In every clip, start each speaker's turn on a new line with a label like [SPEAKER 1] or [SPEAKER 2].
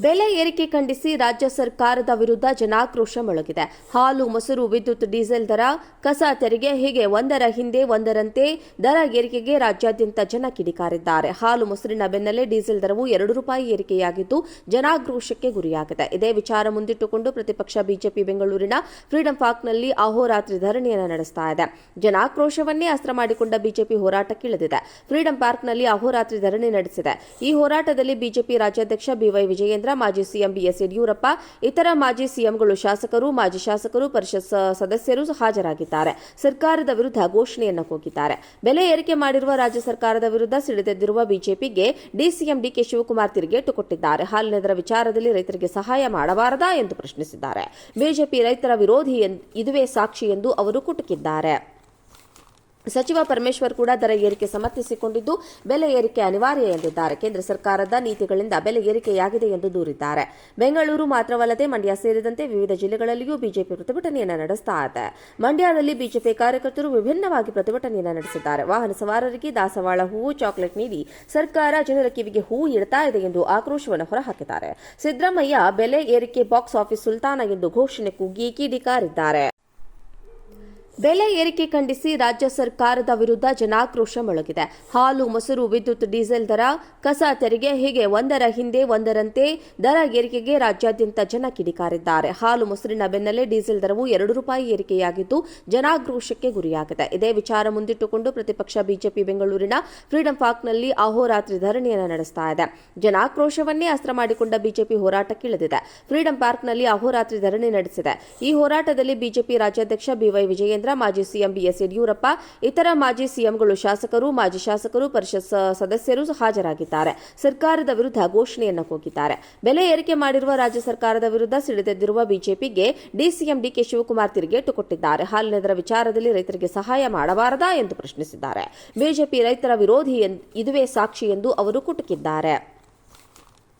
[SPEAKER 1] ಬೆಲೆ ಏರಿಕೆ ಖಂಡಿಸಿ ರಾಜ್ಯ ಸರ್ಕಾರದ ವಿರುದ್ಧ ಜನಾಕ್ರೋಶ ಮೊಳಗಿದೆ. ಹಾಲು, ಮೊಸರು, ವಿದ್ಯುತ್, ಡೀಸೆಲ್ ದರ, ಕಸ ತೆರಿಗೆ ಹೀಗೆ ಒಂದರ ಹಿಂದೆ ಒಂದರಂತೆ ದರ ಏರಿಕೆಗೆ ರಾಜ್ಯಾದ್ಯಂತ ಜನ ಕಿಡಿಕಾರಿದ್ದಾರೆ. ಹಾಲು, ಮೊಸರಿನ ಬೆನ್ನಲ್ಲೇ ಡೀಸೆಲ್ ದರವು ಎರಡು ರೂಪಾಯಿ ಏರಿಕೆಯಾಗಿದ್ದು ಜನಾಕ್ರೋಶಕ್ಕೆ ಗುರಿಯಾಗಿದೆ. ಇದೇ ವಿಚಾರ ಮುಂದಿಟ್ಟುಕೊಂಡು ಪ್ರತಿಪಕ್ಷ ಬಿಜೆಪಿ ಬೆಂಗಳೂರಿನ ಫ್ರೀಡಂ ಪಾರ್ಕ್ನಲ್ಲಿ ಅಹೋರಾತ್ರಿ ಧರಣಿಯನ್ನು ನಡೆಸ್ತಾ ಇದೆ. ಜನಾಕ್ರೋಶವನ್ನೇ ಅಸ್ತ್ರ ಮಾಡಿಕೊಂಡ ಬಿಜೆಪಿ ಹೋರಾಟಕ್ಕಿಳಿದಿದೆ ಫ್ರೀಡಂ ಪಾರ್ಕ್ನಲ್ಲಿ ಅಹೋರಾತ್ರಿ ಧರಣಿ ನಡೆಸಿದೆ. ಈ ಹೋರಾಟದಲ್ಲಿ ಬಿಜೆಪಿ ರಾಜ್ಯಾಧ್ಯಕ್ಷ ಬಿವೈ ವಿಜಯೇಂದ್ರ ಮಾಜಿ ಸಿಎಂ ಬಿಎಸ್ ಯಡಿಯೂರಪ್ಪ, ಇತರ ಮಾಜಿ ಸಿಎಂಗಳು ಶಾಸಕರು, ಮಾಜಿ ಶಾಸಕರು, ಪರಿಷತ್ ಸದಸ್ಯರು ಹಾಜರಾಗಿದ್ದಾರೆ. ಸರ್ಕಾರದ ವಿರುದ್ಧ ಘೋಷಣೆಯನ್ನು ಕೂಗಿದ್ದಾರೆ. ಬೆಲೆ ಏರಿಕೆ ಮಾಡಿರುವ ರಾಜ್ಯ ಸರ್ಕಾರದ ವಿರುದ್ಧ ಸಿಡಿದೆದ್ದಿರುವ ಬಿಜೆಪಿಗೆ ಡಿಸಿಎಂ ಡಿಕೆ ಶಿವಕುಮಾರ್ ತಿರುಗೇಟು ಕೊಟ್ಟಿದ್ದಾರೆ. ಹಾಲಿನದರ ವಿಚಾರದಲ್ಲಿ ರೈತರಿಗೆ ಸಹಾಯ ಮಾಡಬಾರದಾ ಎಂದು ಪ್ರಶ್ನಿಸಿದ್ದಾರೆ. ಬಿಜೆಪಿ ರೈತರ ವಿರೋಧಿ ಇದುವೇ ಸಾಕ್ಷಿ ಎಂದು ಅವರು ಕುಟುಕಿದ್ದಾರೆ. ಸಚಿವ ಪರಮೇಶ್ವರ್ ಕೂಡ ದರ ಏರಿಕೆ ಸಮರ್ಥಿಸಿಕೊಂಡಿದ್ದು, ಬೆಲೆ ಏರಿಕೆ ಅನಿವಾರ್ಯ ಎಂದಿದ್ದಾರೆ. ಕೇಂದ್ರ ಸರ್ಕಾರದ ನೀತಿಗಳಿಂದ ಬೆಲೆ ಏರಿಕೆಯಾಗಿದೆ ಎಂದು ದೂರಿದ್ದಾರೆ. ಬೆಂಗಳೂರು ಮಾತ್ರವಲ್ಲದೆ ಮಂಡ್ಯ ಸೇರಿದಂತೆ ವಿವಿಧ ಜಿಲ್ಲೆಗಳಲ್ಲಿಯೂ ಬಿಜೆಪಿ ಪ್ರತಿಭಟನೆಯನ್ನು ನಡೆಸ್ತಾ ಇದೆ. ಮಂಡ್ಯದಲ್ಲಿ ಬಿಜೆಪಿ ಕಾರ್ಯಕರ್ತರು ವಿಭಿನ್ನವಾಗಿ ಪ್ರತಿಭಟನೆಯನ್ನು ನಡೆಸಿದ್ದಾರೆ. ವಾಹನ ಸವಾರರಿಗೆ ದಾಸವಾಳ ಹೂವು, ಚಾಕ್ಲೇಟ್ ನೀಡಿ ಸರ್ಕಾರ ಜನರ ಕಿವಿಗೆ ಹೂವು ಇಡ್ತಾ ಇದೆ ಎಂದು ಆಕ್ರೋಶವನ್ನು ಹೊರಹಾಕಿದ್ದಾರೆ. ಸಿದ್ದರಾಮಯ್ಯ ಬೆಲೆ ಏರಿಕೆ ಬಾಕ್ಸ್ ಆಫೀಸ್ ಸುಲ್ತಾನ ಎಂದು ಘೋಷಣೆ ಕೂಗಿ ಕಿಡಿಕಾರಿದ್ದಾರೆ. ಬೆಲೆ ಏರಿಕೆ ಖಂಡಿಸಿ ರಾಜ್ಯ ಸರ್ಕಾರದ ವಿರುದ್ಧ ಜನಾಕ್ರೋಶ ಮೊಳಗಿದೆ. ಹಾಲು, ಮೊಸರು, ವಿದ್ಯುತ್, ಡೀಸೆಲ್ ದರ, ಕಸ ತೆರಿಗೆ ಹೀಗೆ ಒಂದರ ಹಿಂದೆ ಒಂದರಂತೆ ದರ ಏರಿಕೆಗೆ ರಾಜ್ಯಾದ್ಯಂತ ಜನ ಕಿಡಿಕಾರಿದ್ದಾರೆ. ಹಾಲು, ಮೊಸರಿನ ಬೆನ್ನಲ್ಲೇ ಡೀಸೆಲ್ ದರವು ಎರಡು ರೂಪಾಯಿ ಏರಿಕೆಯಾಗಿದ್ದು ಜನಾಕ್ರೋಶಕ್ಕೆ ಗುರಿಯಾಗಿದೆ. ಇದೇ ವಿಚಾರ ಮುಂದಿಟ್ಟುಕೊಂಡು ಪ್ರತಿಪಕ್ಷ ಬಿಜೆಪಿ ಬೆಂಗಳೂರಿನ ಫ್ರೀಡಂ ಪಾರ್ಕ್ನಲ್ಲಿ ಅಹೋರಾತ್ರಿ ಧರಣಿಯನ್ನು ನಡೆಸ್ತಾ ಇದೆ. ಜನಾಕ್ರೋಶವನ್ನೇ ಅಸ್ತ್ರ ಮಾಡಿಕೊಂಡ ಬಿಜೆಪಿ ಹೋರಾಟಕ್ಕಿಳಿದಿದೆ ಫ್ರೀಡಂ ಪಾರ್ಕ್ನಲ್ಲಿ ಅಹೋರಾತ್ರಿ ಧರಣಿ ನಡೆಸಿದೆ. ಈ ಹೋರಾಟದಲ್ಲಿ ಬಿಜೆಪಿ ರಾಜ್ಯಾಧ್ಯಕ್ಷ ಬಿವೈ ವಿಜಯೇಂದ್ರ ಮಾಜಿ ಸಿಎಂ ಬಿಎಸ್ ಯಡಿಯೂರಪ್ಪ, ಇತರ ಮಾಜಿ ಸಿಎಂಗಳು ಶಾಸಕರು, ಮಾಜಿ ಶಾಸಕರು, ಪರಿಷತ್ ಸದಸ್ಯರು ಹಾಜರಾಗಿದ್ದಾರೆ. ಸರ್ಕಾರದ ವಿರುದ್ಧ ಘೋಷಣೆಯನ್ನು ಕೂಗಿದ್ದಾರೆ. ಬೆಲೆ ಏರಿಕೆ ಮಾಡಿರುವ ರಾಜ್ಯ ಸರ್ಕಾರದ ವಿರುದ್ಧ ಸಿಡಿದೆದ್ದಿರುವ ಬಿಜೆಪಿಗೆ ಡಿಸಿಎಂ ಡಿಕೆ ಶಿವಕುಮಾರ್ ತಿರುಗೇಟು ಕೊಟ್ಟಿದ್ದಾರೆ. ಹಾಲಿನ ದರ ವಿಚಾರದಲ್ಲಿ ರೈತರಿಗೆ ಸಹಾಯ ಮಾಡಬಾರದಾ ಎಂದು ಪ್ರಶ್ನಿಸಿದ್ದಾರೆ. ಬಿಜೆಪಿ ರೈತರ ವಿರೋಧಿ ಇದುವೇ ಸಾಕ್ಷಿ ಎಂದು ಅವರು ಕುಟುಕಿದ್ದಾರೆ.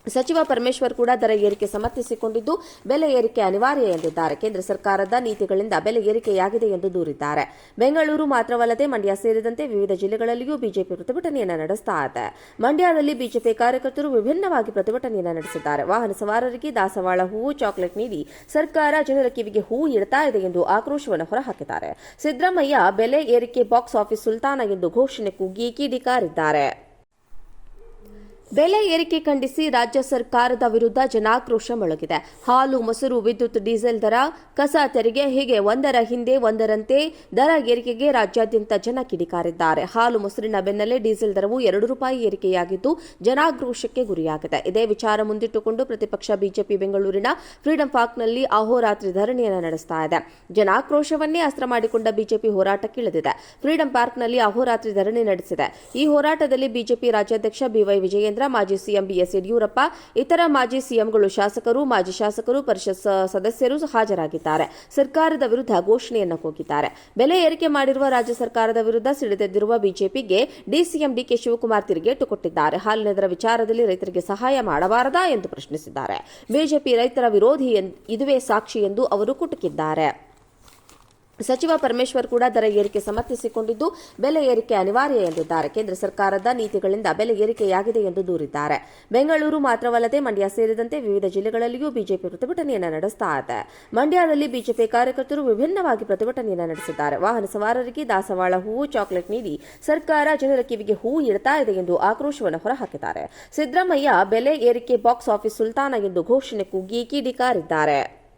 [SPEAKER 1] ಸಚಿವ ಪರಮೇಶ್ವರ್ ಕೂಡ ದರ ಏರಿಕೆ ಸಮರ್ಥಿಸಿಕೊಂಡಿದ್ದು, ಬೆಲೆ ಏರಿಕೆ ಅನಿವಾರ್ಯ ಎಂದಿದ್ದಾರೆ. ಕೇಂದ್ರ ಸರ್ಕಾರದ ನೀತಿಗಳಿಂದ ಬೆಲೆ ಏರಿಕೆಯಾಗಿದೆ ಎಂದು ದೂರಿದ್ದಾರೆ. ಬೆಂಗಳೂರು ಮಾತ್ರವಲ್ಲದೆ ಮಂಡ್ಯ ಸೇರಿದಂತೆ ವಿವಿಧ ಜಿಲ್ಲೆಗಳಲ್ಲಿಯೂ ಬಿಜೆಪಿ ಪ್ರತಿಭಟನೆಯನ್ನು ನಡೆಸ್ತಾ ಇದೆ. ಮಂಡ್ಯದಲ್ಲಿ ಬಿಜೆಪಿ ಕಾರ್ಯಕರ್ತರು ವಿಭಿನ್ನವಾಗಿ ಪ್ರತಿಭಟನೆಯನ್ನು ನಡೆಸಿದ್ದಾರೆ. ವಾಹನ ಸವಾರರಿಗೆ ದಾಸವಾಳ ಹೂವು, ಚಾಕ್ಲೇಟ್ ನೀಡಿ ಸರ್ಕಾರ ಜನರ ಕಿವಿಗೆ ಹೂವು ಇಡ್ತಾ ಇದೆ ಎಂದು ಆಕ್ರೋಶವನ್ನು ಹೊರಹಾಕಿದ್ದಾರೆ. ಸಿದ್ದರಾಮಯ್ಯ ಬೆಲೆ ಏರಿಕೆ ಬಾಕ್ಸ್ ಆಫೀಸ್ ಸುಲ್ತಾನ ಎಂದು ಘೋಷಣೆ ಕೂಗಿ ಕಿಡಿಕಾರಿದ್ದಾರೆ. ಬೆಲೆ ಏರಿಕೆ ಖಂಡಿಸಿ ರಾಜ್ಯ ಸರ್ಕಾರದ ವಿರುದ್ಧ ಜನಾಕ್ರೋಶ ಮೊಳಗಿದೆ. ಹಾಲು, ಮೊಸರು, ವಿದ್ಯುತ್, ಡೀಸೆಲ್ ದರ, ಕಸ ತೆರಿಗೆ ಹೀಗೆ ಒಂದರ ಹಿಂದೆ ಒಂದರಂತೆ ದರ ಏರಿಕೆಗೆ ರಾಜ್ಯಾದ್ಯಂತ ಜನ ಕಿಡಿಕಾರಿದ್ದಾರೆ. ಹಾಲು, ಮೊಸರಿನ ಬೆನ್ನಲ್ಲೇ ಡೀಸೆಲ್ ದರವು ಎರಡು ರೂಪಾಯಿ ಏರಿಕೆಯಾಗಿದ್ದು ಜನಾಕ್ರೋಶಕ್ಕೆ ಗುರಿಯಾಗಿದೆ. ಇದೇ ವಿಚಾರ ಮುಂದಿಟ್ಟುಕೊಂಡು ಪ್ರತಿಪಕ್ಷ ಬಿಜೆಪಿ ಬೆಂಗಳೂರಿನ ಫ್ರೀಡಂ ಪಾರ್ಕ್ನಲ್ಲಿ ಅಹೋರಾತ್ರಿ ಧರಣಿಯನ್ನು ನಡೆಸ್ತಾ ಇದೆ. ಜನಾಕ್ರೋಶವನ್ನೇ ಅಸ್ತ್ರ ಮಾಡಿಕೊಂಡ ಬಿಜೆಪಿ ಹೋರಾಟಕ್ಕಿಳಿದಿದೆ ಫ್ರೀಡಂ ಪಾರ್ಕ್ನಲ್ಲಿ ಅಹೋರಾತ್ರಿ ಧರಣಿ ನಡೆಸಿದೆ. ಈ ಹೋರಾಟದಲ್ಲಿ ಬಿಜೆಪಿ ರಾಜ್ಯಾಧ್ಯಕ್ಷ ಬಿವೈ ವಿಜಯೇಂದ್ರ ಮಾಜಿ ಸಿಎಂ ಬಿಎಸ್ ಯಡಿಯೂರಪ್ಪ, ಇತರ ಮಾಜಿ ಸಿಎಂಗಳು ಶಾಸಕರು, ಮಾಜಿ ಶಾಸಕರು, ಪರಿಷತ್ ಸದಸ್ಯರು ಹಾಜರಾಗಿದ್ದಾರೆ. ಸರ್ಕಾರದ ವಿರುದ್ಧ ಘೋಷಣೆಯನ್ನು ಕೂಗಿದ್ದಾರೆ. ಬೆಲೆ ಏರಿಕೆ ಮಾಡಿರುವ ರಾಜ್ಯ ಸರ್ಕಾರದ ವಿರುದ್ಧ ಸಿಡಿದೆದ್ದಿರುವ ಬಿಜೆಪಿಗೆ ಡಿಸಿಎಂ ಡಿಕೆ ಶಿವಕುಮಾರ್ ತಿರುಗೇಟು ಕೊಟ್ಟಿದ್ದಾರೆ. ಹಾಲಿನ ದರ ವಿಚಾರದಲ್ಲಿ ರೈತರಿಗೆ ಸಹಾಯ ಮಾಡಬಾರದಾ ಎಂದು ಪ್ರಶ್ನಿಸಿದ್ದಾರೆ. ಬಿಜೆಪಿ ರೈತರ ವಿರೋಧಿ ಇದುವೇ ಸಾಕ್ಷಿ ಎಂದು ಅವರು ಕುಟುಕಿದ್ದಾರೆ. ಸಚಿವ ಪರಮೇಶ್ವರ್ ಕೂಡ ದರ ಏರಿಕೆ ಸಮರ್ಥಿಸಿಕೊಂಡಿದ್ದು, ಬೆಲೆ ಏರಿಕೆ ಅನಿವಾರ್ಯ ಎಂದಿದ್ದಾರೆ. ಕೇಂದ್ರ ಸರ್ಕಾರದ ನೀತಿಗಳಿಂದ ಬೆಲೆ ಏರಿಕೆಯಾಗಿದೆ ಎಂದು ದೂರಿದ್ದಾರೆ. ಬೆಂಗಳೂರು ಮಾತ್ರವಲ್ಲದೆ ಮಂಡ್ಯ ಸೇರಿದಂತೆ ವಿವಿಧ ಜಿಲ್ಲೆಗಳಲ್ಲಿಯೂ ಬಿಜೆಪಿ ಪ್ರತಿಭಟನೆಯನ್ನು ನಡೆಸ್ತಾ ಇದೆ. ಮಂಡ್ಯದಲ್ಲಿ ಬಿಜೆಪಿ ಕಾರ್ಯಕರ್ತರು ವಿಭಿನ್ನವಾಗಿ ಪ್ರತಿಭಟನೆಯನ್ನು ನಡೆಸಿದ್ದಾರೆ. ವಾಹನ ಸವಾರರಿಗೆ ದಾಸವಾಳ ಹೂವು, ಚಾಕ್ಲೇಟ್ ನೀಡಿ ಸರ್ಕಾರ ಜನರ ಕಿವಿಗೆ ಹೂವು ಇಡ್ತಾ ಇದೆ ಎಂದು ಆಕ್ರೋಶವನ್ನು ಹೊರಹಾಕಿದ್ದಾರೆ. ಸಿದ್ದರಾಮಯ್ಯ ಬೆಲೆ ಏರಿಕೆ ಬಾಕ್ಸ್ ಆಫೀಸ್ ಸುಲ್ತಾನ ಎಂದು ಘೋಷಣೆ ಕೂಗಿ ಕಿಡಿಕಾರಿದ್ದಾರೆ.